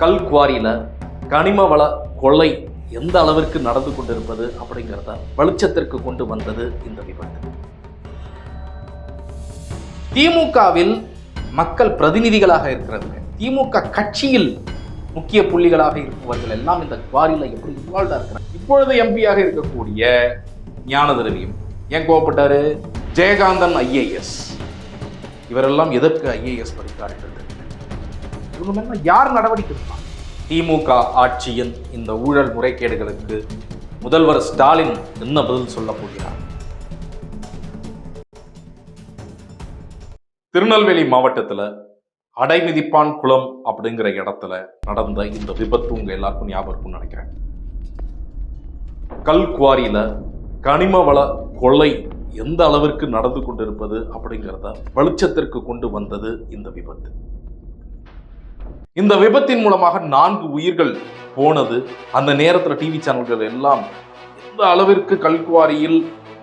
கல் குவாரியில் கனிம வள கொள்ளை எந்த அளவிற்கு நடந்து கொண்டிருப்பது அப்படிங்கிறத வெளிச்சத்திற்கு கொண்டு வந்தது இந்த விபத்து. திமுகவில் மக்கள் பிரதிநிதிகளாக இருக்கிறவங்க திமுக கட்சியில் முக்கிய புள்ளிகளாக இருப்பவர்கள் எல்லாம் இந்த குவாரியில் எப்படி இன்வால்வ்டாக இருக்கிறாங்க? இப்பொழுது எம்பியாக இருக்கக்கூடிய ஞான திரவியம் ஏன் கோவப்பட்டாரு? ஜெயகாந்தன் ஐஏஎஸ். இவரெல்லாம் எதற்கு ஐஏஎஸ் படித்தார்கள் இவங்க யார் நடவடிக்கை எடுப்பாங்க? திமுக ஆட்சியின் இந்த ஊழல் முறைகேடுகளுக்கு முதல்வர் ஸ்டாலின் என்ன பதில் சொல்ல போகிறார்? திருநெல்வேலி மாவட்டத்தில் அடைமிதிப்பான் குளம் அப்படிங்கிற இடத்துல நடந்த இந்த விபத்து உங்கள் எல்லாருக்கும் ஞாபகம் நினைக்கிறேன். கல் குவாரியில் கனிம வள கொள்ளை எந்த அளவிற்கு நடந்து கொண்டிருப்பது அப்படிங்கிறத வெளிச்சத்திற்கு கொண்டு வந்தது இந்த விபத்து. இந்த விபத்தின் மூலமாக நான்கு உயிர்கள் போனது. அந்த நேரத்தில் டிவி சேனல்கள் எல்லாம் எந்த அளவிற்கு கல்குவாரியில்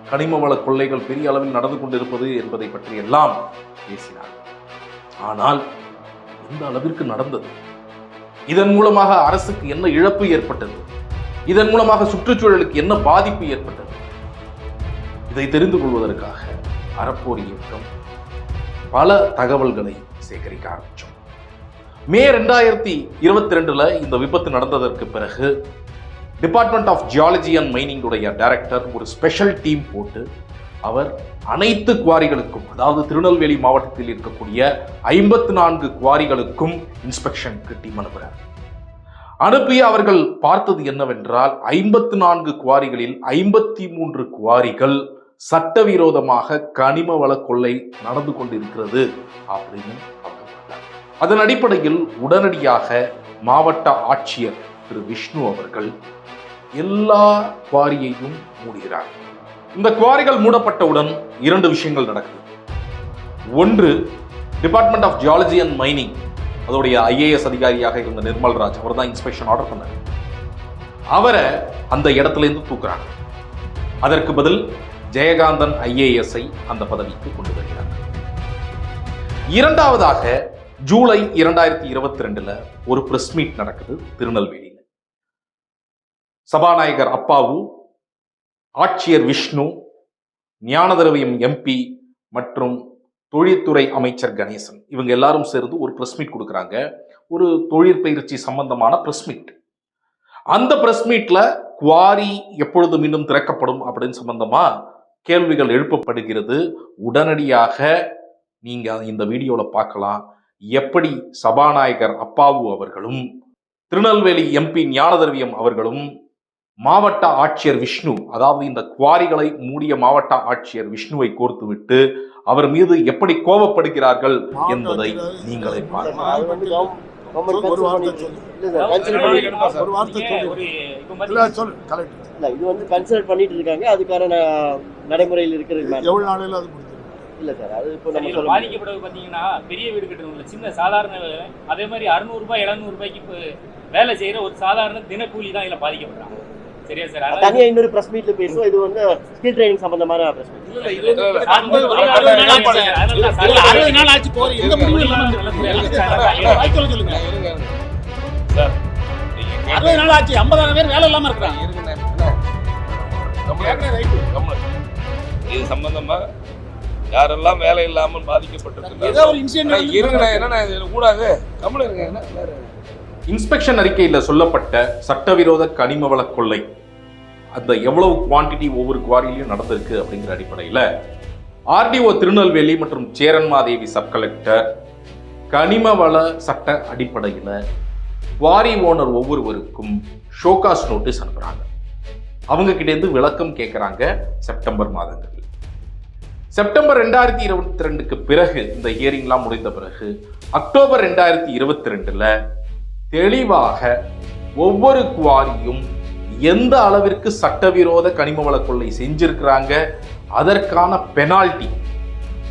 கனிம வள கொள்ளைகள் பெரிய அளவில் நடந்து கொண்டிருப்பது என்பதை பற்றி எல்லாம் பேசினார் ஆனால் எந்த அளவிற்கு நடந்தது? இதன் மூலமாக அரசுக்கு என்ன இழப்பு ஏற்பட்டது? இதன் மூலமாக சுற்றுச்சூழலுக்கு என்ன பாதிப்பு ஏற்பட்டது? இதை தெரிந்து கொள்வதற்காக அறப்போர் இயக்கம் பல தகவல்களை சேகரிக்க ஆரம்பித்தோம் மே ரெண்டாயிரத்தி இருபத்தி ரெண்டுல இந்த விபத்து நடந்ததற்கு பிறகு டிபார்ட்மெண்ட் ஆஃப் ஜியாலஜி அண்ட் மைனிங்குடைய டைரக்டர் ஒரு ஸ்பெஷல் டீம் போட்டு அவர் அனைத்து குவாரிகளுக்கும் அதாவது திருநெல்வேலி மாவட்டத்தில் இருக்கக்கூடிய ஐம்பத்து நான்கு குவாரிகளுக்கும் இன்ஸ்பெக்ஷனுக்கு டீம் அனுப்புகிறார் அனுப்பிய அவர்கள் பார்த்தது என்னவென்றால் ஐம்பத்து நான்கு குவாரிகளில் ஐம்பத்தி மூன்று குவாரிகள் சட்டவிரோதமாக கனிம வள கொள்ளை நடந்து கொண்டிருக்கிறது அப்படின்னு அதன் அடிப்படையில் உடனடியாக மாவட்ட ஆட்சியர் திரு விஷ்ணு அவர்கள் எல்லா குவாரியையும் மூடுகிறார். இந்த குவாரிகள் மூடப்பட்டவுடன் இரண்டு விஷயங்கள் நடக்குது. ஒன்று department of geology and mining அதோடைய ஐஏஎஸ் அதிகாரியாக இருந்த நிர்மல் ராஜ் அவர் தான் இன்ஸ்பெக்ஷன் ஆர்டர் பண்ணார். அவரை அந்த இடத்துல இருந்து தூக்குறாங்க. அதற்கு பதில் ஜெயகாந்தன் ஐஏஎஸ்ஐ அந்த பதவிக்கு கொண்டு வருகிறார். இரண்டாவதாக ஜூலை இரண்டாயிரத்தி இருபத்தி ரெண்டுல ஒரு பிரஸ் மீட் நடக்குது திருநெல்வேலியில். சபாநாயகர் அப்பாவு ஆட்சியர் விஷ்ணு ஞானதரவியம் எம்பி மற்றும் தொழில்துறை அமைச்சர் கணேசன் இவங்க எல்லாரும் சேர்ந்து ஒரு பிரஸ் மீட் கொடுக்குறாங்க. ஒரு தொழிற்பயிற்சி சம்பந்தமான பிரஸ் மீட் அந்த பிரஸ் மீட்ல குவாரி எப்பொழுது மீண்டும் திறக்கப்படும் அப்படின்னு சம்பந்தமா கேள்விகள் எழுப்பப்படுகிறது. உடனடியாக நீங்க இந்த வீடியோவில் பார்க்கலாம். எப்படி சபாநாயகர் அப்பாவு அவர்களும் திருநெல்வேலி எம்பி ஞானதர்வியம் அவர்களும் மாவட்ட ஆட்சியர் விஷ்ணு அதாவது இந்த குவாரிகளை மூடிய மாவட்ட ஆட்சியர் விஷ்ணுவை கோர்த்துவிட்டு அவர் மீது எப்படி கோபப்படுகிறார்கள் என்பதை நீங்களே பாருங்கள் இது வந்து கன்சிடர் பண்ணிட்டு இருக்காங்க. அதுக்கான நடைமுறையில் இருக்கிறது மேம். எவ்வளவு நாளையில அது முடிஞ்சிடும் இல்ல சார். அது இப்போ நம்ம. பாதிக்கப்படுவது பாத்தீங்கன்னா பெரிய வீடு கட்டணும்ல. சின்ன சாதாரண. அதே மாதிரி அறுநூறு ரூபாய் எழுநூறு ரூபாய்க்கு இப்ப வேலை செய்யற ஒரு சாதாரண தினக்கூலி தான் இதுல பாதிக்கப்படுறாங்க சரியா சார்? தனியா இன்னொரு பிரஸ் மீட்ல பேசுவோம். இது வந்து ஸ்கில் ட்ரைனிங் சம்பந்தமான பிரஸ் மீட் அறுபது நாள் ஆச்சு. எந்த. சார் அறுபது நாள் ஆச்சு ஐம்பதாயிரம் பேர் வேலை இல்லாம இருக்கிறாங்க. இது சம்பந்தமா யாரெல்லாம் வேலை இல்லாமல் கூடாது. கம்மல இருங்க என்ன? இன்ஸ்பெக்ஷன் அறிக்கையில் சொல்லப்பட்ட சட்டவிரோத கனிம வள கொள்ளை அந்த எவ்வளவு குவாண்டிட்டி ஒவ்வொரு குவாரியிலையும் நடந்திருக்கு அப்படிங்கிற அடிப்படையில் ஆர்டிஓ திருநெல்வேலி மற்றும் சேரன்மாதேவி சப் கலெக்டர் கனிம வள சட்ட அடிப்படையில் குவாரி ஓனர் ஒவ்வொருவருக்கும் ஷோகாஸ் நோட்டீஸ் அனுப்புகிறாங்க அவங்க கிட்டேருந்து விளக்கம் கேட்குறாங்க செப்டம்பர் மாதங்களில். செப்டம்பர் ரெண்டாயிரத்தி இருபத்தி ரெண்டுக்கு பிறகு இந்த ஹியரிங்லாம் முடிந்த பிறகு அக்டோபர் ரெண்டாயிரத்தி இருபத்தி ரெண்டில் தெளிவாக ஒவ்வொரு குவாரியும் எந்த அளவிற்கு சட்டவிரோத கனிம வள கொள்ளை செஞ்சிருக்கிறாங்க அதற்கான பெனால்டி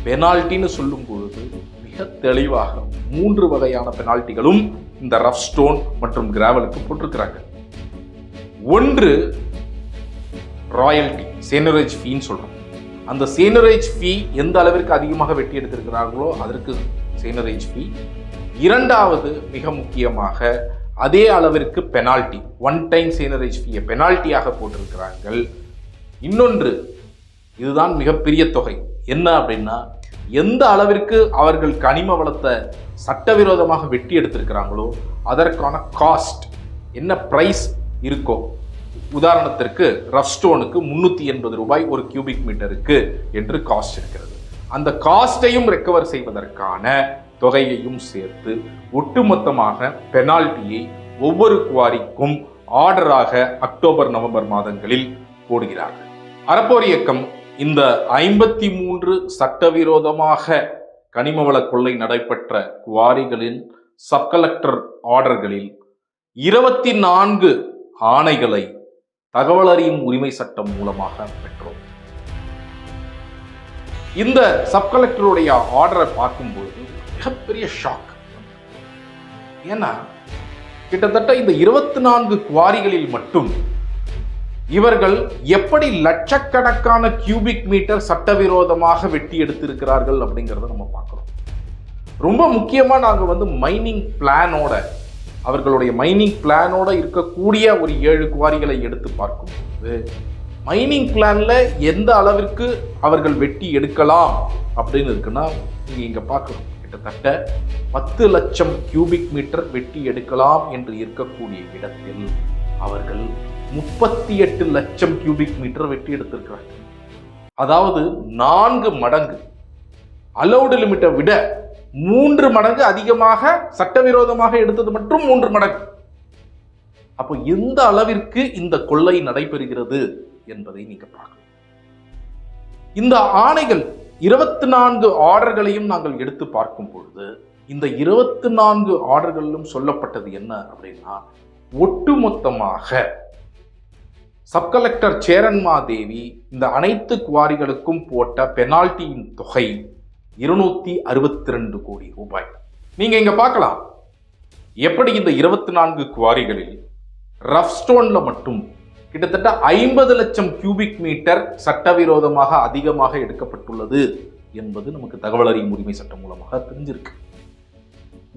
பெனால்ட்டின்னு சொல்லும் பொழுது மிக தெளிவாக மூன்று வகையான பெனால்ட்டிகளும் இந்த ரஃப் ஸ்டோன் மற்றும் கிராவலுக்கு போட்டிருக்கிறாங்க. ஒன்று ராயல்டி சேனரேஜ் ஃபீன்னு சொல்கிறோம் அந்த சேனரேஜ் ஃபீ எந்த அளவிற்கு அதிகமாக வெட்டி எடுத்திருக்கிறார்களோ அதற்கு சேனரேஜ் ஃபீ இரண்டாவது மிக முக்கியமாக அதே அளவிற்கு பெனால்டி ஒன் டைம் சீனரேஜ் ஃபீயை பெனால்ட்டியாக போட்டிருக்கிறார்கள். இன்னொன்று இதுதான் மிகப்பெரிய தொகை. என்ன அப்படின்னா எந்த அளவிற்கு அவர்கள் கனிம வளத்தை சட்டவிரோதமாக வெட்டி எடுத்திருக்கிறாங்களோ அதற்கான காஸ்ட் என்ன ப்ரைஸ் இருக்கோ உதாரணத்திற்கு ரஃப் ஸ்டோனுக்கு முந்நூற்றி எண்பது ரூபாய் ஒரு கியூபிக் மீட்டருக்கு என்று காஸ்ட் இருக்கிறது. அந்த காஸ்ட்டையும் ரெக்கவர் செய்வதற்கான தொகையையும் சேர்த்து ஒட்டுமொத்தமாக பெனால்ட்டியை ஒவ்வொரு குவாரிக்கும் ஆர்டராக அக்டோபர் நவம்பர் மாதங்களில் போடுகிறார்கள். அறப்போர் இயக்கம் இந்த ஐம்பத்தி மூன்று சட்டவிரோதமாக கனிமவள கொள்ளை நடைபெற்ற குவாரிகளின் சப்கலெக்டர் ஆர்டர்களில் இருபத்தி நான்கு ஆணைகளை தகவல் அறியும் உரிமை சட்டம் மூலமாக பெற்றோம். இந்த சப் கலெக்டருடைய ஆர்டரை பார்க்கும்போது மிகப்பெரிய ஷாக் ஏன்னா கிட்டத்தட்ட இந்த இருபத்தி நான்கு குவாரிகளில் மட்டும் இவர்கள் எப்படி லட்சக்கணக்கான கியூபிக் மீட்டர் சட்டவிரோதமாக வெட்டி எடுத்திருக்கிறார்கள் அப்படிங்கிறத நம்ம பார்க்குறோம். ரொம்ப முக்கியமாக நாங்கள் வந்து மைனிங் பிளானோட அவர்களுடைய மைனிங் பிளானோட இருக்கக்கூடிய ஒரு ஏழு குவாரிகளை எடுத்து பார்க்கும்போது மைனிங் பிளான்ல எந்த அளவிற்கு அவர்கள் வெட்டி எடுக்கலாம் அப்படின்னு இருக்குன்னா நீங்க இங்க பார்க்கணும். கிட்டத்தட்ட பத்து லட்சம் கியூபிக் மீட்டர் வெட்டி எடுக்கலாம் என்று இருக்கக்கூடிய இடத்தில் அவர்கள் முப்பத்தி எட்டு லட்சம் கியூபிக் மீட்டர் வெட்டி எடுத்திருக்கிறார்கள். அதாவது நான்கு மடங்கு. அலௌடு லிமிட்டை விட மூன்று மடங்கு அதிகமாக சட்டவிரோதமாக எடுத்தது மற்றும் மூன்று மடங்கு. அப்போ எந்த அளவிற்கு இந்த கொள்ளை நடைபெறுகிறது என்பதை நீங்க பார்க்கணும். இந்த ஆணைகள் இருபத்தி நான்கு ஆர்டர்களையும் நாங்கள் எடுத்து பார்க்கும் பொழுது இந்த இருபத்தி நான்கு ஆர்டர்களிலும் சொல்லப்பட்டது என்ன அப்படின்னா ஒட்டுமொத்தமாக சப்கலெக்டர் கலெக்டர் சேரன்மாதேவி இந்த அனைத்து குவாரிகளுக்கும் போட்ட பெனால்டியின் தொகை இருநூத்தி அறுபத்தி ரெண்டு கோடி ரூபாய். நீங்க இங்க பார்க்கலாம். எப்படி இந்த இருபத்தி நான்கு குவாரிகளில் ரஃப் ஸ்டோன்ல மட்டும் கிட்டத்தட்ட ஐம்பது லட்சம் கியூபிக் மீட்டர் சட்டவிரோதமாக அதிகமாக எடுக்கப்பட்டுள்ளது என்பது நமக்கு தகவல் அறியும் உரிமை சட்டம் மூலமாக தெரிஞ்சிருக்கு.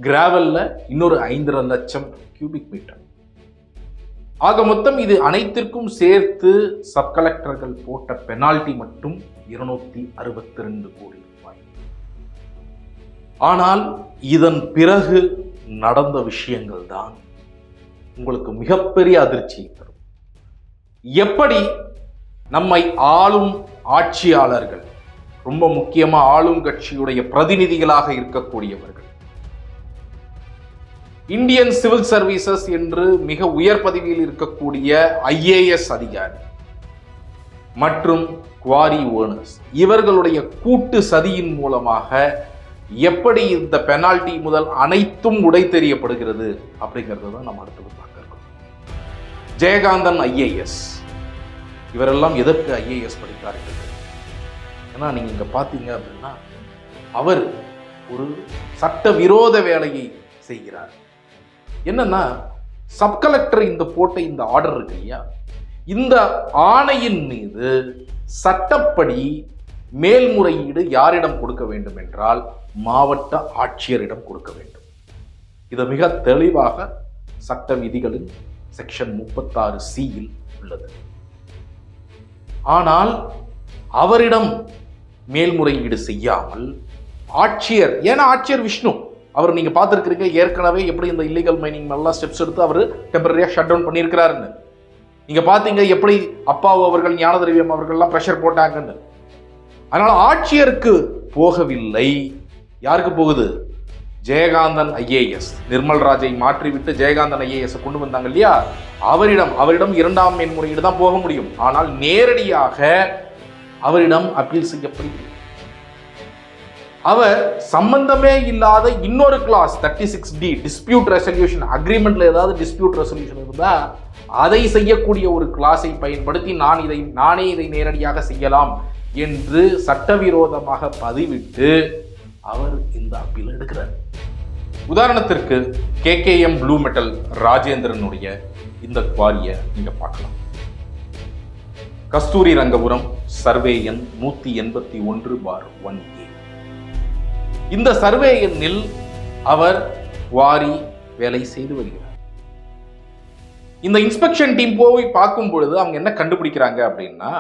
கிராவலில் இன்னொரு ஐந்தரை லட்சம் கியூபிக் மீட்டர் ஆக மொத்தம் இது அனைத்திற்கும் சேர்த்து சப் கலெக்டர்கள் போட்ட பெனால்டி மட்டும் இருநூத்தி அறுபத்தி ரெண்டு கோடி ஆனால் இதன் பிறகு நடந்த விஷயங்கள் தான் உங்களுக்கு மிகப்பெரிய அதிர்ச்சியை தரும். எப்படி நம்மை ஆளும் ஆட்சியாளர்கள் ரொம்ப முக்கியமாக ஆளும் கட்சியுடைய பிரதிநிதிகளாக இருக்கக்கூடியவர்கள் இந்தியன் சிவில் சர்வீசஸ் என்று மிக உயர் பதவியில் இருக்கக்கூடிய ஐஏஎஸ் அதிகாரி மற்றும் குவாரி ஓனர்ஸ் இவர்களுடைய கூட்டு சதியின் மூலமாக எப்படி இந்த பெனால்டி முதல் அனைத்தும் உடை தெரியப்படுகிறது அப்படிங்கிறத தான் நம்ம அடுத்தது பார்க்க இருக்கோம். ஜெயகாந்தன் ஐஏஎஸ். இவரெல்லாம் எதற்கு ஐஏஎஸ் படித்தார்கள்? ஏன்னா நீங்கள் இங்கே பார்த்தீங்க அப்படின்னா அவர் ஒரு சட்ட விரோத வேலையை செய்கிறார். என்னன்னா சப் கலெக்டர் இந்த போட்ட இந்த ஆர்டர் இருக்கு இல்லையா? இந்த ஆணையின் மீது சட்டப்படி மேல்முறையீடு யாரிடம் கொடுக்க வேண்டும் என்றால் மாவட்ட ஆட்சியரிடம் கொடுக்க வேண்டும். இது மிக தெளிவாக சட்ட விதிகளின் செக்ஷன் முப்பத்தாறு சியில் உள்ளது. ஆனால் அவரிடம் மேல்முறையீடு செய்யாமல் ஆட்சியர் ஏன்னா ஆட்சியர் விஷ்ணு அவர் நீங்க பார்த்துருக்கிறீங்க ஏற்கனவே எப்படி இந்த இல்லீகல் மைனிங் எல்லாம் ஸ்டெப்ஸ் எடுத்து அவர் டெம்பரரியா ஷட் டவுன் பண்ணியிருக்கிறாருன்னு. நீங்க பாத்தீங்க எப்படி அப்பாவு அவர்கள் ஞானதிரவியம் அவர்கள்லாம் ப்ரெஷர் போட்டாங்கன்னு. அதனால ஆட்சியருக்கு போகவில்லை. யாருக்கு போகுது? ஜெயகாந்தன் ஐஏஎஸ். நிர்மல் ராஜை மாற்றிவிட்டு ஜெயகாந்தன் ஐஏஎஸ் கொண்டு வந்தாங்க இல்லையா? அவரிடம் அவரிடம் இரண்டாம் மேன்முறையீடு தான் போக முடியும். ஆனால் நேரடியாக அவரிடம் அப்பீல் செய்யப்படுகிறது. அவர் சம்பந்தமே இல்லாத இன்னொரு class thirty six D dispute resolution அக்ரிமெண்ட்ல ஏதாவது டிஸ்பியூட் ரெசல்யூஷன் இருந்தா அதை செய்யக்கூடிய ஒரு கிளாஸை பயன்படுத்தி நான் இதை நானே இதை நேரடியாக செய்யலாம் என்று சட்டவிரோதமாக பதிவிட்டு அவர் இந்த அப்பீல் எடுக்கிறார். உதாரணத்திற்கு கேகேஎம் ப்ளூ மெட்டல் ராஜேந்திரனுடைய இந்த குவாரியை நீங்க பார்க்கலாம். கஸ்தூரி ரங்கபுரம் சர்வே எண் நூத்தி எண்பத்தி ஒன்று பார் ஒன் ஏ இந்த சர்வே எண்ணில் அவர் குவாரி வேலை செய்து வருகிறார். இந்த இன்ஸ்பெக்ஷன் டீம் போய் பார்க்கும் பொழுது அவங்க என்ன கண்டுபிடிக்கிறாங்க அப்படின்னா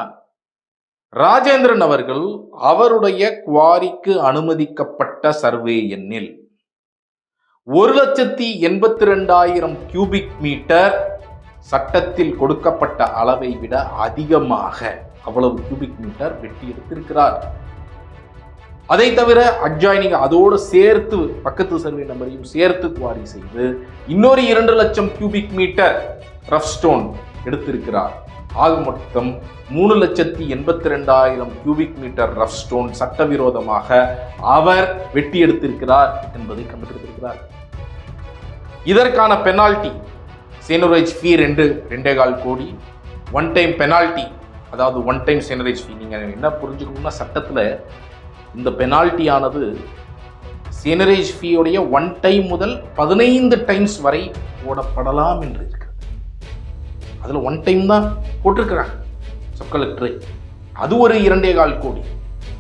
ராஜேந்திரன் அவர்கள் அவருடைய குவாரிக்கு அனுமதிக்கப்பட்ட சர்வே எண்ணில் ஒரு லட்சத்தி எண்பத்தி ரெண்டாயிரம் கியூபிக் மீட்டர் சட்டத்தில் கொடுக்கப்பட்ட அளவை விட அதிகமாக அவ்வளவு கியூபிக் மீட்டர் வெட்டி எடுத்திருக்கிறார். அதை தவிர அட்ஜாயினிங் அதோடு சேர்த்து பக்கத்து சர்வே நம்பரையும் சேர்த்து குவாரி செய்து இன்னொரு இரண்டு லட்சம் கியூபிக் மீட்டர் ரஃப் ஸ்டோன் எடுத்திருக்கிறார். ஆக மொத்தம் மூணு லட்சத்தி எண்பத்தி ரெண்டாயிரம் கியூபிக் மீட்டர் ரஃப் ஸ்டோன் சட்டவிரோதமாக அவர் வெட்டி எடுத்திருக்கிறார் என்பதை கண்டுபிடித்திருக்கிறார். இதற்கான பெனால்டி சேனரேஜ் ஃபீ ரெண்டு ரெண்டே கால் கோடி. ஒன் டைம் பெனால்டி அதாவது ஒன் டைம் சேனரேஜ் ஃபீ நீங்கள் என்ன புரிஞ்சுக்கணும்னா சட்டத்தில் இந்த பெனால்ட்டியானது சேனரேஜ் ஃபீயோடைய ஒன் டைம் முதல் பதினைந்து டைம்ஸ் வரை போடப்படலாம் என்று இருக்கு. அதில் ஒன் டைம் தான் போட்டிருக்கிறாங்க. சப் கலெக்டரு அது ஒரு இரண்டே கால் கோடி.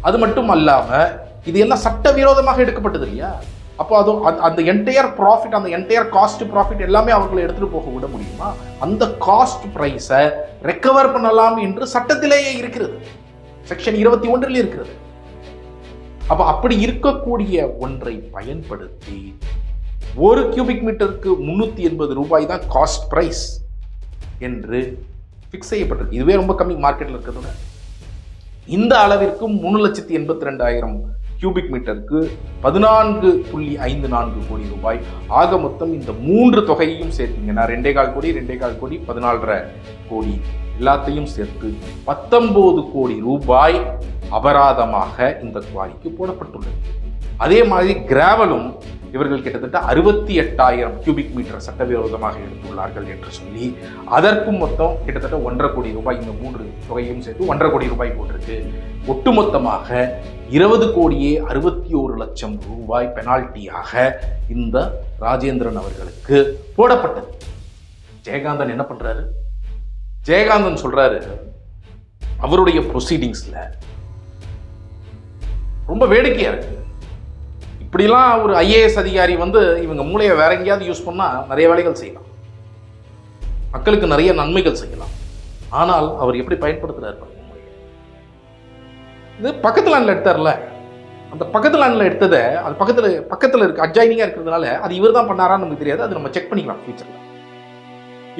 அது மட்டும் அல்லாமல் இது எல்லாம் சட்டவிரோதமாக எடுக்கப்பட்டது இல்லையா? அப்போ அது அந்த- அந்த என்டையர் ப்ராஃபிட் அந்த என்டையர் காஸ்ட் ப்ராஃபிட் எல்லாமே அவர்களை எடுத்துகிட்டு போக விட முடியுமா? அந்த காஸ்ட் ப்ரைஸை ரெக்கவர் பண்ணலாம் என்று சட்டத்திலேயே இருக்கிறது. செக்ஷன் இருபத்தி ஒன்றில் இருக்கிறது. அப்போ அப்படி இருக்கக்கூடிய ஒன்றை பயன்படுத்தி ஒரு கியூபிக் மீட்டருக்கு முந்நூற்றி எண்பது ரூபாய் தான் காஸ்ட் ப்ரைஸ் என்று ஃபிக்ஸ் செய்யப்பட்டிருக்கு இதுவே ரொம்ப கம்மி மார்க்கெட்டில் இருக்கிறதோட இந்த அளவிற்கு மூணு லட்சத்தி எண்பத்தி ரெண்டாயிரம் கியூபிக் மீட்டருக்கு பதினான்கு புள்ளி ஐந்து நான்கு கோடி ரூபாய். ஆக மொத்தம் இந்த மூன்று தொகையையும் சேர்த்தீங்கன்னா ரெண்டே கால் கோடி ரெண்டே கால் கோடி பதினாலரை கோடி எல்லாத்தையும் சேர்த்து பத்தொன்பது கோடி ரூபாய் அபராதமாக இந்த குவாரிக்கு போடப்பட்டுள்ளது. அதே மாதிரி கிராவலும் இவர்கள் கிட்டத்தட்ட அறுபத்தி எட்டாயிரம் கியூபிக் மீட்டர் சட்டவிரோதமாக எடுத்துள்ளார்கள் என்று சொல்லி அதற்கும் மொத்தம் கிட்டத்தட்ட ஒன்றரை கோடி ரூபாய் இந்த மூன்று தொகையும் சேர்த்து ஒன்றரை கோடி ரூபாய் போட்டிருக்கு. ஒட்டுமொத்தமாக இருபது கோடியே அறுபத்தி ஒரு லட்சம் ரூபாய் பெனால்ட்டியாக இந்த ராஜேந்திரன் அவர்களுக்கு போடப்பட்டது. ஜெயகாந்தன் என்ன பண்றாரு? ஜெயகாந்தன் சொல்றாரு அவருடைய ப்ரொசீடிங்ஸ்ல ரொம்ப வேடிக்கையா இருக்கு. இப்படிலாம் ஒரு ஐஏஎஸ் அதிகாரி வந்து இவங்க மூளையை வேற எங்கேயாவது யூஸ் பண்ணால் நிறைய வேலைகள் செய்யலாம். மக்களுக்கு நிறைய நன்மைகள் செய்யலாம். ஆனால் அவர் எப்படி பயன்படுத்துகிறார் இது பக்கத்து லேண்டில் எடுத்தார்ல. அந்த பக்கத்து லேண்டில் எடுத்ததை அது பக்கத்தில் பக்கத்தில் இருக்க அட்ஜாயினிங்காக இருக்கிறதுனால அது இவர் தான் பண்ணாரான்னு நமக்கு தெரியாது. அது நம்ம செக் பண்ணிக்கலாம் ஃபியூச்சரில்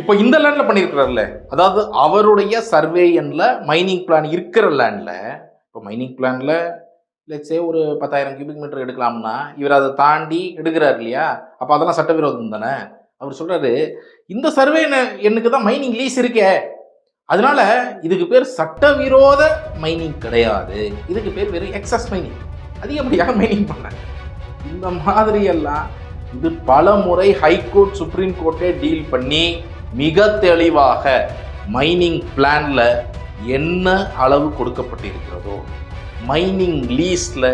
இப்போ இந்த லேண்டில் பண்ணியிருக்கிறார்ல. அதாவது அவருடைய சர்வே எண்ணில் மைனிங் பிளான் இருக்கிற லேண்டில் இப்போ மைனிங் பிளானில் லெட்ஸே ஒரு பத்தாயிரம் கியூபிக் மீட்டர் எடுக்கலாம்னா இவர் அதை தாண்டி எடுக்கிறார் இல்லையா? அப்போ அதெல்லாம் சட்டவிரோதம் தானே? அவர் சொல்கிறாரு இந்த சர்வே எண்ணுக்கு தான் மைனிங் லீஸ் இருக்கே. அதனால இதுக்கு பேர் சட்டவிரோத மைனிங் கிடையாது. இதுக்கு பேர் வெறும் எக்ஸஸ் மைனிங் அதிகப்படியாக மைனிங் பண்ணாங்க இந்த மாதிரி எல்லாம் இது பல முறை ஹைகோர்ட் சுப்ரீம் கோர்ட்டே டீல் பண்ணி மிக தெளிவாக மைனிங் பிளான்ல என்ன அளவு கொடுக்கப்பட்டிருக்கிறதோ மைனிங் லீஸ்ல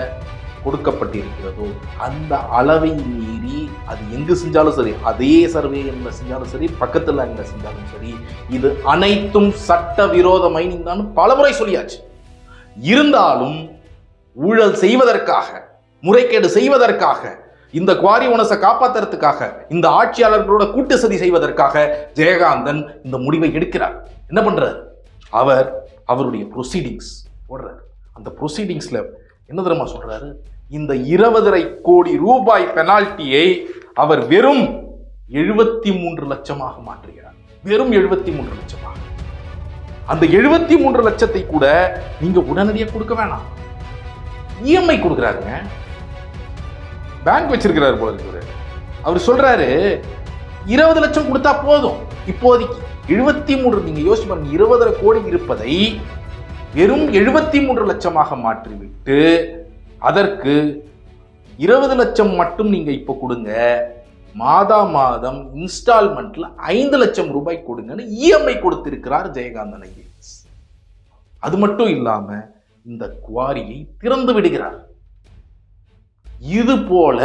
கொடுக்கப்பட்டிருக்கிறதோ அந்த அளவை மீறி அது எங்கு செஞ்சாலும் சரி அதே சர்வே எண்ணில் செஞ்சாலும் சரி பக்கத்தில் லைனில் செஞ்சாலும் சரி இது அனைத்தும் சட்ட விரோத மைனிங் தான் பலமுறை சொல்லியாச்சு. இருந்தாலும் ஊழல் செய்வதற்காக முறைகேடு செய்வதற்காக இந்த குவாரி ஓனஸை காப்பாத்துறதுக்காக இந்த ஆட்சியாளர்களோட கூட்டு சதி செய்வதற்காக ஜெயகாந்தன் இந்த முடிவை எடுக்கிறார். என்ன பண்ணுறார் அவர் அவருடைய ப்ரொசீடிங்ஸ் போடுறார். அந்த ப்ரொசீடிங்ஸில் என்ன தெரியுமா சொல்கிறாரு இந்த இருபதரை கோடி ரூபாய் பெனால்ட்டியை அவர் வெறும் எழுபத்தி மூன்று லட்சமாக மாற்றுகிறார். வெறும் எழுபத்தி மூன்று லட்சமாக. அந்த எழுபத்தி மூன்று லட்சத்தை கூட நீங்க உடனடியாக கொடுக்க வேணாம். இஎம்ஐ கொடுக்குறாருங்க. பேங்க் வச்சிருக்கிறாரு போல இருக்கு அவர் சொல்றாரு இருபது லட்சம் கொடுத்தா போதும். இப்போதைக்கு எழுபத்தி மூன்று நீங்க யோசிச்சு பாருங்க இருபதரை கோடி இருப்பதை வெறும் எழுபத்தி மூன்று லட்சமாக மாற்றிவிட்டு அதற்கு இருபது லட்சம் மட்டும் நீங்கள் இப்போ கொடுங்க. மாதா மாதம் இன்ஸ்டால்மெண்ட்ல ஐந்து லட்சம் ரூபாய் கொடுங்கன்னு இஎம்ஐ கொடுத்திருக்கிறார் ஜெயகாந்தன் ஐஏஎஸ் அது மட்டும் இல்லாம இந்த குவாரியை திறந்து விடுகிறார். இது போல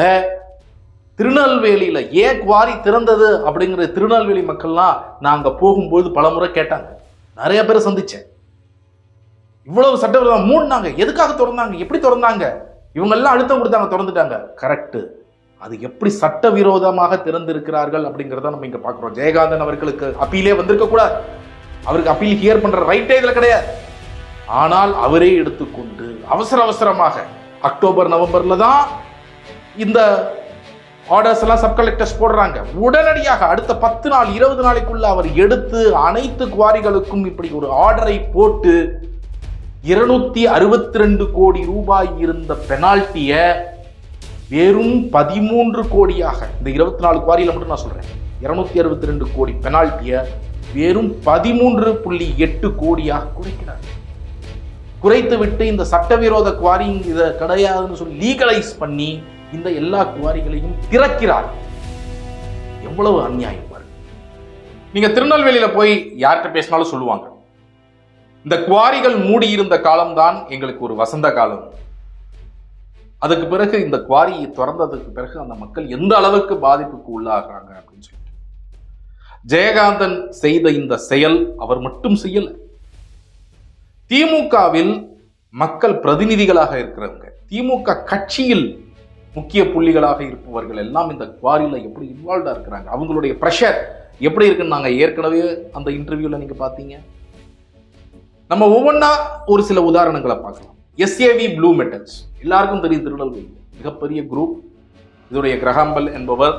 திருநெல்வேலியில ஏன் குவாரி திறந்தது அப்படிங்கிற திருநெல்வேலி மக்கள்லாம் நாங்க போகும்போது பலமுறை கேட்டாங்க. நிறைய பேரை சந்திச்சேன். இவ்வளவு சட்டவிரோதம் மூடினாங்க. எதுக்காக திறந்தாங்க? எப்படி திறந்தாங்க? இவங்கெல்லாம் அழுத்தம் கொடுத்தாங்க திறந்துட்டாங்க. கரெக்டு அது எப்படி சட்டவிரோதமாக திறந்திருக்கிறார்கள் அப்படிங்கிறத நம்ம இங்க பார்க்குறோம். ஜெயகாந்தன் அவர்களுக்கு அப்பீலே வந்திருக்க கூடாது. அவருக்கு அப்பீல் ஹியர் பண்ற ரைட்டே இதுல கிடையாது. ஆனால் அவரே எடுத்துக்கொண்டு அவசர அவசரமாக அக்டோபர் நவம்பர்ல தான் இந்த ஆர்டர்ஸ் எல்லாம் சப் கலெக்டர்ஸ் போடுறாங்க. உடனடியாக அடுத்த பத்து நாள் இருபது நாளைக்குள்ள அவர் எடுத்து அனைத்து குவாரிகளுக்கும் இப்படி ஒரு ஆர்டரை போட்டு இருநூத்தி அறுபத்தி ரெண்டு கோடி ரூபாய் இருந்த பெனால்ட்டிய வெறும் பதிமூன்று கோடியாக இந்த இருபத்தி நாலு குவாரியில் மட்டும் நான் சொல்றேன். இருநூத்தி அறுபத்தி ரெண்டு கோடி பெனால்ட்டிய வெறும் பதிமூன்று புள்ளி எட்டு கோடியாக குறைக்கிறார். குறைத்து விட்டு இந்த சட்டவிரோத குவாரி இதை கிடையாதுன்னு சொல்லி லீகலைஸ் பண்ணி இந்த எல்லா குவாரிகளையும் திறக்கிறார். எவ்வளவு அநியாயம் பாருங்க. நீங்க திருநெல்வேலியில போய் யார்கிட்ட பேசினாலும் சொல்லுவாங்க. இந்த குவாரிகள் மூடியிருந்த காலம்தான் எங்களுக்கு ஒரு வசந்த காலம். அதுக்கு பிறகு இந்த குவாரியை திறந்ததுக்கு பிறகு அந்த மக்கள் எந்த அளவுக்கு பாதிப்புக்கு உள்ளாகிறாங்க அப்படின்னு சொல்லிட்டு. ஜெயகாந்தன் செய்த இந்த செயல் அவர் மட்டும் செய்யல. திமுகவில் மக்கள் பிரதிநிதிகளாக இருக்கிறவங்க திமுக கட்சியில் முக்கிய புள்ளிகளாக இருப்பவர்கள் எல்லாம் இந்த குவாரியில் எப்படி இன்வால்வ்டாக இருக்கிறாங்க? அவங்களுடைய ப்ரெஷர் எப்படி இருக்குன்னு நாங்கள் ஏற்கனவே அந்த இன்டர்வியூவில் நீங்கள் பார்த்தீங்க. நம்ம ஒவ்வொன்றா ஒரு சில உதாரணங்களை பார்க்கலாம். எஸ்ஏவி ப்ளூ மெட்டல்ஸ் எல்லாருக்கும் தெரியும் திருநெல்வேலி. மிகப்பெரிய குரூப் இதோடைய கிரகாம்பல் என்பவர்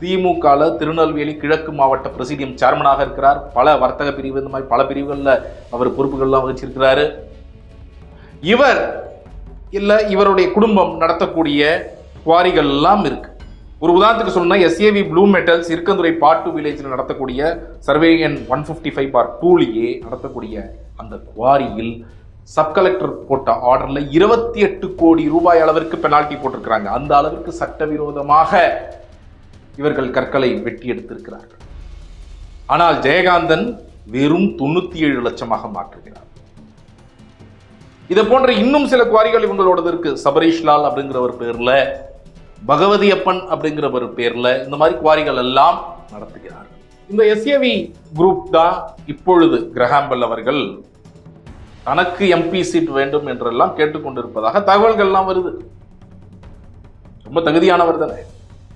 திமுகவில் திருநெல்வேலி கிழக்கு மாவட்ட பிரசிடியம் சேர்மனாக இருக்கிறார். பல வர்த்தக பிரிவு இந்த மாதிரி பல பிரிவுகளில் அவர் பொறுப்புகள்லாம் வகிச்சிருக்கிறாரு. இவர் இல்லை இவருடைய குடும்பம் நடத்தக்கூடிய குவாரிகள்லாம் இருக்கு. ஒரு உதாரணத்துக்கு சொல்லணும்னா எஸ்ஏவி ப்ளூ மெட்டல்ஸ் இருக்கந்துறை பாட்டு வில்லேஜில் நடத்தக்கூடிய சர்வே எண் ஒன் ஃபிஃப்டி ஃபைவ் பார் டூலியே நடத்தக்கூடிய அந்த குவாரியில் சப் கலெக்டர் போட்ட ஆர்டரில் இருபத்தி எட்டு கோடி ரூபாய் அளவிற்கு பெனால்டி போட்டிருக்கிறாங்க. அந்த அளவிற்கு சட்டவிரோதமாக இவர்கள் கற்களை வெட்டி எடுத்திருக்கிறார்கள். ஆனால் ஜெயகாந்தன் வெறும் தொண்ணூற்றி ஏழு லட்சமாக மாற்றுகிறார். இதை போன்ற இன்னும் சில குவாரிகள் இவங்களோடது இருக்கு. சபரீஷ் லால் அப்படிங்கிற ஒரு பேரில் பகவதி அப்பன் அப்படிங்கிற ஒரு பேர்ல இந்த மாதிரி குவாரிகள் எல்லாம் நடத்துகிறார். இந்த எஸ்ஏவி குரூப் தான் இப்பொழுது கிரஹாம்பல் அவர்கள் தனக்கு எம்பி சீட் வேண்டும் என்றெல்லாம் கேட்டுக்கொண்டிருப்பதாக தகவல்கள்லாம் வருது. ரொம்ப தகுதியானவர் தானே.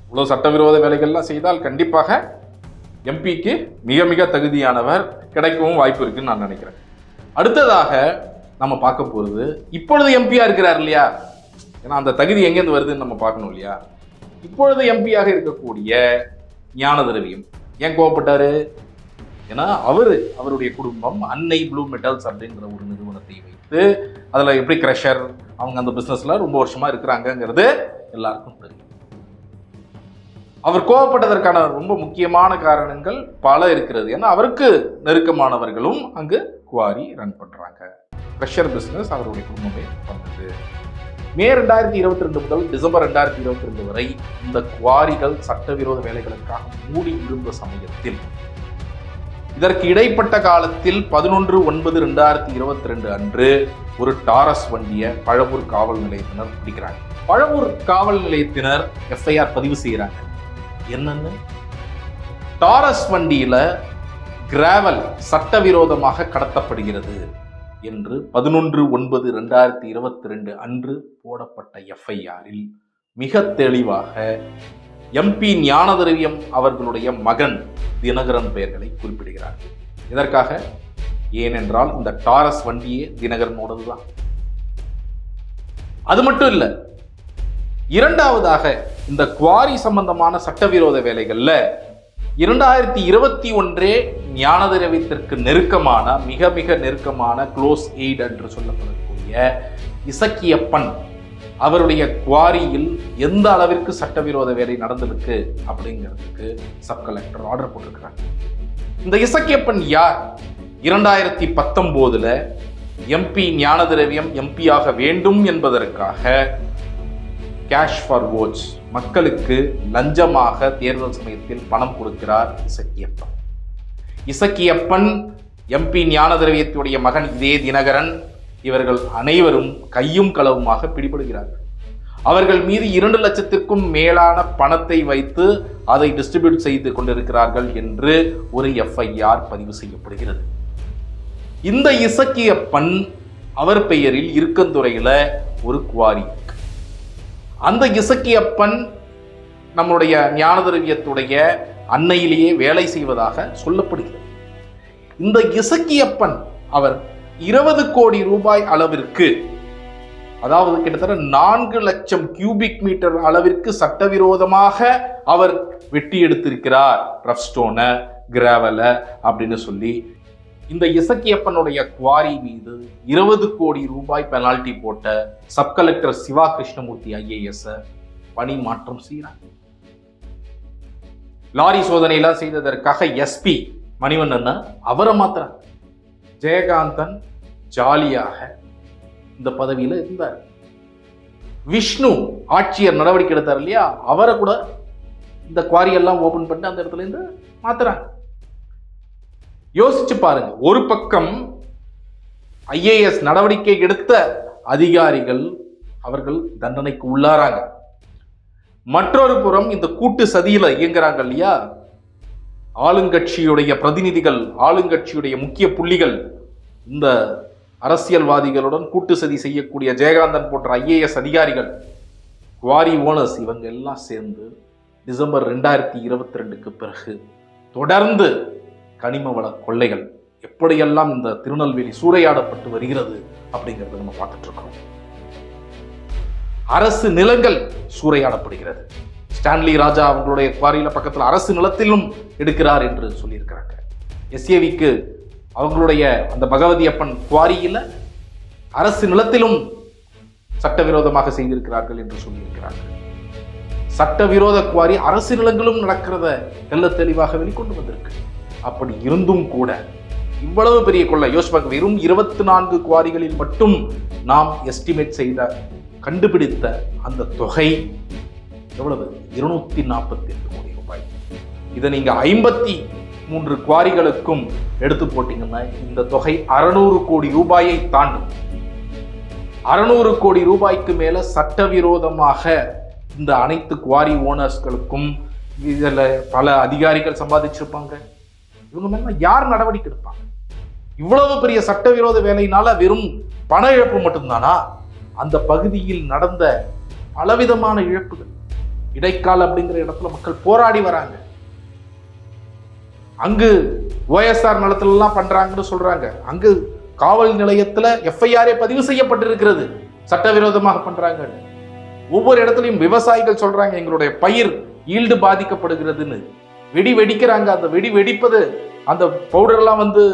இவ்வளவு சட்டவிரோத வேலைகள்லாம் செய்தால் கண்டிப்பாக எம்பிக்கு மிக மிக தகுதியானவர் கிடைக்கவும் வாய்ப்பு இருக்குன்னு நான் நினைக்கிறேன். அடுத்ததாக நம்ம பார்க்க போகிறது இப்பொழுது எம்பியா இருக்கிறார் இல்லையா? ஏன்னா அந்த தகுதி எங்கேருந்து வருதுன்னு நம்ம பார்க்கணும் இல்லையா? இப்பொழுது எம்பியாக இருக்கக்கூடிய ஞான திரவியம் ஏன் கோவப்பட்டாரு? ஏன்னா அவர் அவருடைய குடும்பம் அன்னை ப்ளூ மெட்டல்ஸ் அப்படிங்கிற ஒரு நிறுவனத்தை வைத்து அதில் எப்படி க்ரஷர் அவங்க அந்த பிஸ்னஸில் ரொம்ப வருஷமாக இருக்கிறாங்கங்கிறது எல்லாருக்கும் தெரியும் அவர் கோவப்பட்டதற்கான ரொம்ப முக்கியமான காரணங்கள் பல இருக்கிறது. ஏன்னா அவருக்கு நெருக்கமானவர்களும் அங்கு குவாரி ரன் பண்ணுறாங்க ப்ரெஷர் பிஸ்னஸ் அவருடைய குடும்பமே பண்ணுது மே ரெண்டாயிரத்தி இருபத்தி ரெண்டு முதல் டிசம்பர் ரெண்டாயிரத்தி இருபத்தி ரெண்டு வரை இந்த குவாரிகள் சட்டவிரோத வேலைகளுக்காக மூடி இருந்த சமயத்தில் இதற்கு இடைப்பட்ட காலத்தில் பதினொன்று ஒன்பது ரெண்டாயிரத்தி இருபத்தி ரெண்டு அன்று ஒரு டாரஸ் வண்டியை பழவூர் காவல் நிலையத்தினர் பிடிக்கிறாங்க. பழவூர் காவல் நிலையத்தினர் எஃப்ஐஆர் பதிவு செய்கிறாங்க. என்னன்னு? டாரஸ் வண்டியில கிராவல் சட்டவிரோதமாக கடத்தப்படுகிறது. என்று பதினொன்று ஒன்பது ரெண்டாயிரத்தி இருபத்தி ரெண்டு அன்று போடப்பட்ட எஃப்ஐஆரில் மிக தெளிவாக எம்பி ஞானதிரவியம் அவர்களுடைய மகன் தினகரன் பெயர்களை குறிப்பிடுகிறார். இதற்காக ஏனென்றால் இந்த டாரஸ் வண்டியே தினகரனோடது தான். அது மட்டும் இல்லை இரண்டாவதாக இந்த குவாரி சம்பந்தமான சட்டவிரோத வேலைகளில் இரண்டாயிரத்தி இருபத்தி ஒன்றே ஞானதிரவியத்திற்கு நெருக்கமான மிக மிக நெருக்கமான க்ளோஸ் எய்ட் என்று சொல்லப்படக்கூடிய இசக்கியப்பன். அவருடைய குவாரியில் எந்த அளவிற்கு சட்டவிரோத வேலை நடந்திருக்கு அப்படிங்கிறதுக்கு சப் கலெக்டர் ஆர்டர் போட்டிருக்கிறாங்க. இந்த இசக்கியப்பன் யார்? இரண்டாயிரத்தி பத்தொம்போதில் எம்பி ஞானதிரவியம் எம்பியாக வேண்டும் என்பதற்காக கேஷ் ஃபார் ஓட்ஸ் மக்களுக்கு லஞ்சமாக தேர்தல் சமயத்தில் பணம் கொடுக்கிறார் இசக்கியப்பன். இசக்கியப்பன் எம்பி ஞானதிரவியத்துடைய மகன் இதே தினகரன் இவர்கள் அனைவரும் கையும் களவுமாக பிடிபடுகிறார்கள். அவர்கள் மீது இரண்டு லட்சத்திற்கும் மேலான பணத்தை வைத்து அதை டிஸ்ட்ரிபியூட் செய்து கொண்டிருக்கிறார்கள் என்று ஒரு எஃப்ஐஆர் பதிவு செய்யப்படுகிறது. இந்த இசக்கியப்பன் அவர் பெயரில் இருக்கந்துறையில் ஒரு குவாரி அந்த இசக்கியப்பன் நம்முடைய ஞான திரவியத்துடைய அன்னையிலேயே வேலை செய்வதாக சொல்லப்படுகிறது. இந்த இசக்கியப்பன் அவர் இருபது கோடி ரூபாய் அளவிற்கு அதாவது கிட்டத்தட்ட நான்கு லட்சம் கியூபிக் மீட்டர் அளவிற்கு சட்டவிரோதமாக அவர் வெட்டி எடுத்திருக்கிறார். ரஃப் ஸ்டோனை கிராவலை அப்படின்னு சொல்லி இந்த இசக்கியப்பனுடைய குவாரி மீது இருபது கோடி ரூபாய் பெனால்டி போட்ட sub collector Siva Krishnamoorthy IAS பணி மாற்றம் செய்கிறார். லாரி சோதனையெல்லாம் செய்ததற்காக எஸ்பி மணிவண்ணன் அவரை மாத்திரம். ஜெயகாந்தன் ஜாலியாக இந்த பதவியில் இருந்தார். விஷ்ணு ஆட்சியர் நடவடிக்கை எடுத்தார் இல்லையா? அவரை கூட இந்த குவாரியெல்லாம் ஓபன் பண்ணிட்டு அந்த இடத்துல இருந்து மாத்துறாங்க. யோசிச்சு பாருங்க ஒரு பக்கம் ஐஏஎஸ் நடவடிக்கை எடுத்த அதிகாரிகள் அவர்கள் தண்டனைக்கு உள்ளாராங்க. மற்றொரு புறம் இந்த கூட்டு சதியில இயங்குறாங்க இல்லையா? ஆளுங்கட்சியுடைய பிரதிநிதிகள் ஆளுங்கட்சியுடைய முக்கிய புள்ளிகள் இந்த அரசியல்வாதிகளுடன் கூட்டு சதி செய்யக்கூடிய ஜெயகாந்தன் போன்ற ஐஏஎஸ் அதிகாரிகள் குவாரி ஓனர்ஸ் இவங்க எல்லாம் சேர்ந்து டிசம்பர் ரெண்டாயிரத்தி இருபத்தி ரெண்டுக்கு பிறகு தொடர்ந்து கனிம வள கொள்ளைகள் எப்படியெல்லாம் இந்த திருநெல்வேலி சூறையாடப்பட்டு வருகிறது அப்படிங்கிறத நம்ம பார்த்துட்டு இருக்கோம் அரசு நிலங்கள் சூறையாடப்படுகிறது. ஸ்டான்லி ராஜா அவங்களுடைய குவாரியில் பக்கத்தில் அரசு நிலத்திலும் எடுக்கிறார் என்று சொல்லியிருக்கிறாங்க. எஸ்ஏவிக்கு அவங்களுடைய அந்த பகவதி அப்பன் குவாரியில் அரசு நிலத்திலும் சட்டவிரோதமாக செய்திருக்கிறார்கள் என்று சொல்லியிருக்கிறார்கள் சட்டவிரோத குவாரி அரசு நிலங்களும் நடக்கிறத நல்ல தெளிவாக வெளிக்கொண்டு வந்திருக்கு. அப்படி இருந்தும் கூட இவ்வளவு பெரிய கொள்ளை யோசிப்பாங்க வெறும் இருபத்தி நான்கு குவாரிகளில் மட்டும் நாம் எஸ்டிமேட் செய்த கண்டுபிடித்த அந்த தொகை எவ்வளவு? இருநூத்தி நாற்பத்தி எட்டு கோடி ரூபாய். இதை நீங்க ஐம்பத்தி மூன்று குவாரிகளுக்கும் எடுத்து போட்டீங்கன்னா இந்த தொகை அறுநூறு கோடி ரூபாயை தாண்டும். அறுநூறு கோடி ரூபாய்க்கு மேல சட்டவிரோதமாக இந்த அனைத்து குவாரி ஓனர்ஸ்களுக்கும் இதில் பல அதிகாரிகள் சம்பாதிச்சிருப்பாங்க. இவங்க மேல யார் நடவடிக்கை எடுப்பாங்க? இவ்வளவு பெரிய சட்டவிரோத வேலையினால வெறும் பண இழப்பு மட்டும்தானா? அந்த பகுதியில் நடந்த பலவிதமான இழப்புகள். இடைக்கால் அப்படிங்கிற இடத்துல மக்கள் போராடி வராங்க. அங்கு ஓஎஸ்ஆர் நிலத்துல பண்றாங்கன்னு சொல்றாங்க. அங்கு காவல் நிலையத்தில் எஃப்ஐஆரே பதிவு செய்யப்பட்டிருக்கிறது. சட்டவிரோதமாக பண்றாங்க. ஒவ்வொரு இடத்துலையும் விவசாயிகள் சொல்றாங்க எங்களுடைய பயிர் ஈல்டு பாதிக்கப்படுகிறதுன்னு. வெடி வெடிக்கிறாங்க. அந்த வெடி வெடிப்பது அந்த பவுடர்லாம் வந்து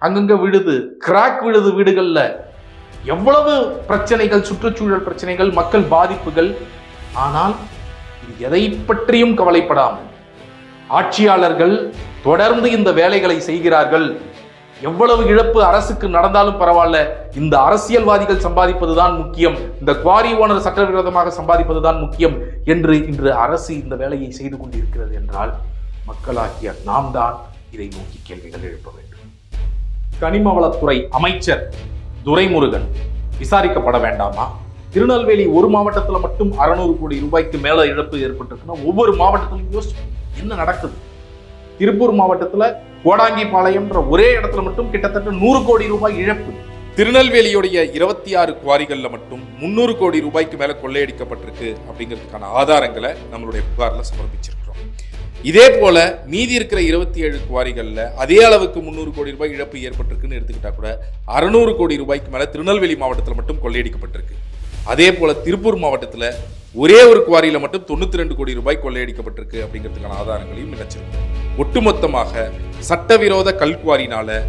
அங்கங்க விழுது. கிராக் விழுது வீடுகளில். எவ்வளவு பிரச்சனைகள் சுற்றுச்சூழல் பிரச்சனைகள் மக்கள் பாதிப்புகள் ஆனால் எதை பற்றியும் கவலைப்படாமல் ஆட்சியாளர்கள் தொடர்ந்து இந்த வேலைகளை செய்கிறார்கள். எவ்வளவு இழப்பு அரசுக்கு நடந்தாலும் பரவாயில்ல. இந்த அரசியல்வாதிகள் சம்பாதிப்பதுதான் முக்கியம். இந்த குவாரி ஓனர் சட்டவிரோதமாக சம்பாதிப்பதுதான் முக்கியம் என்று இன்று அரசு இந்த வேலையை செய்து கொண்டிருக்கிறது என்றால் மக்களாகிய நாம் தான் இதை நோக்கி கேள்விகள் எழுப்ப வேண்டும். கனிம வளத்துறை அமைச்சர் துரைமுருகன். விசாரிக்கப்பட வேண்டாமா? திருநெல்வேலி ஒரு மாவட்டத்தில் மட்டும் அறுநூறு கோடி ரூபாய்க்கு மேல இழப்பு ஏற்பட்டிருக்குன்னா ஒவ்வொரு மாவட்டத்திலும் யோசிச்சு என்ன நடக்குது? திருப்பூர் மாவட்டத்தில் கோடாங்கிபாளையம்ன்ற ஒரே இடத்துல மட்டும் கிட்டத்தட்ட நூறு கோடி ரூபாய் இழப்பு. திருநெல்வேலியுடைய இருபத்தி ஆறு குவாரிகளில் மட்டும் முந்நூறு கோடி ரூபாய்க்கு மேலே கொள்ளையடிக்கப்பட்டிருக்கு அப்படிங்கிறதுக்கான ஆதாரங்களை நம்மளுடைய புகாரில் சமர்ப்பிச்சிருக்கிறோம். இதே போல மீதி இருக்கிற இருபத்தி ஏழு குவாரிகளில் அதே அளவுக்கு முந்நூறு கோடி ரூபாய் இழப்பு ஏற்பட்டிருக்குன்னு எடுத்துக்கிட்டா கூட அறுநூறு கோடி ரூபாய்க்கு மேல திருநெல்வேலி மாவட்டத்தில் மட்டும் கொள்ளையடிக்கப்பட்டிருக்கு. அதே போல திருப்பூர் மாவட்டத்துல ஒரே ஒரு குவாரியில மட்டும் தொண்ணூத்தி ரெண்டு கோடி ரூபாய் கொள்ளையடிக்கப்பட்டிருக்கு அப்படிங்கிறதுக்கான ஆதாரங்களையும் இணைச்சிருக்கு ஒட்டுமொத்தமாக சட்டவிரோத கல்குவாரினால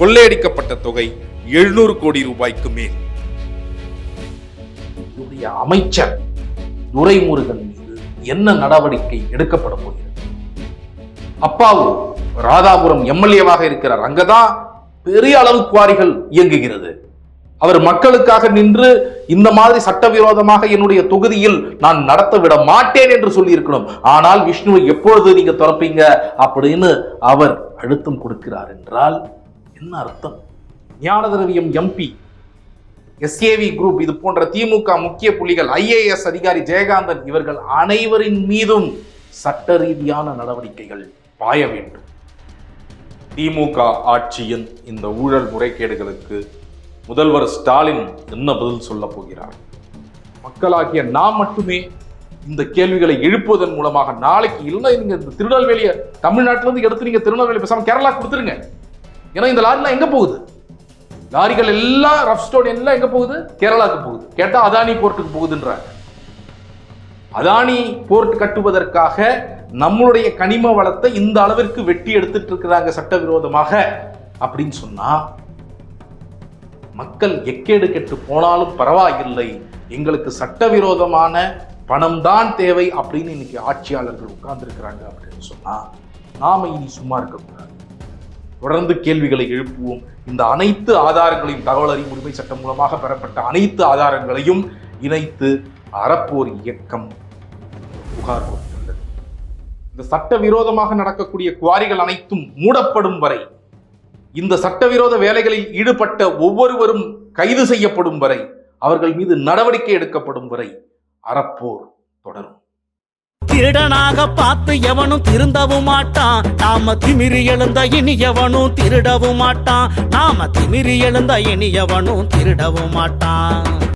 கொள்ளையடிக்கப்பட்ட தொகை எழுநூறு கோடி ரூபாய்க்கு மேல். அமைச்சர் துரைமுருகன் மீது என்ன நடவடிக்கை எடுக்கப்பட போகிறது? அப்பாவு ராதாபுரம் எம்எல்ஏவாக இருக்கிறார். அங்கதான் பெரிய அளவு குவாரிகள் இயங்குகிறது. அவர் மக்களுக்காக நின்று இந்த மாதிரி சட்டவிரோதமாக என்னுடைய தொகுதியில் நான் நடத்த விட மாட்டேன் என்று சொல்லியிருக்கணும். ஆனால் விஷ்ணுவை எப்பொழுது நீங்க திறப்பீங்க அப்படின்னு அவர் அழுத்தம் கொடுக்கிறார் என்றால் என்ன அர்த்தம்? ஞானதிரவியம் எம்பி எஸ்ஏவி குரூப் இது போன்ற திமுக முக்கிய புள்ளிகள் ஐஏஎஸ் அதிகாரி ஜெயகாந்தன் இவர்கள் அனைவரின் மீதும் சட்ட ரீதியான நடவடிக்கைகள் பாய வேண்டும். திமுக ஆட்சியின் இந்த ஊழல் முறைகேடுகளுக்கு முதல்வர் ஸ்டாலின் என்ன பதில் சொல்ல போகிறார்? மக்களாகிய நாம் மட்டுமே இந்த கேள்விகளை எழுப்புவதன் மூலமாக நாளைக்கு இல்லைன்னா நீங்க இந்த திருநெல்வேலியை தமிழ்நாட்டிலிருந்து எடுத்து நீங்க திருநெல்வேலி பேசாம கேரளா கொடுத்துருங்க. ஏன்னா இந்த லாரிலாம் எங்க போகுது? லாரிகள் எல்லாம் ரஃப் ஸ்டோன் எல்லாம் எங்க போகுது? கேரளாவுக்கு போகுது. கேட்டா அதானி போர்ட்டுக்கு போகுதுன்றாங்க. அதானி போர்ட் கட்டுவதற்காக நம்மளுடைய கனிம வளத்தை இந்த அளவிற்கு வெட்டி எடுத்துட்டு இருக்கிறாங்க சட்டவிரோதமாக அப்படின்னு சொன்னா மக்கள் எக்கேடு கெட்டு போனாலும் பரவாயில்லை. எங்களுக்கு சட்டவிரோதமான பணம் தான் தேவை அப்படின்னு இன்னைக்கு ஆட்சியாளர்கள் உட்கார்ந்துருக்கிறாங்க அப்படின்னு சொன்னா நாம இனி சும்மா இருக்கக்கூடாது. தொடர்ந்து கேள்விகளை எழுப்புவோம். இந்த அனைத்து ஆதாரங்களையும் தகவல் அறியும் உரிமை சட்டம் மூலமாக பெறப்பட்ட அனைத்து ஆதாரங்களையும் இணைத்து அறப்போர் இயக்கம் புகார் இந்த சட்டவிரோதமாக நடக்கக்கூடிய குவாரிகள் அனைத்தும் மூடப்படும் வரை இந்த சட்டவிரோத வேலைகளில் ஈடுபட்ட ஒவ்வொருவரும் கைது செய்யப்படும் வரை அவர்கள் மீது நடவடிக்கை எடுக்கப்படும் வரை அறப்போர் தொடரும். திருடனாக பார்த்து எவனும் திருந்தவும் மாட்டான். நாம திமிரி எழுந்த இனி எவனும் திருடவும் மாட்டான். நாம திமிரி எழுந்த இனி எவனும் திருடவும் மாட்டான்.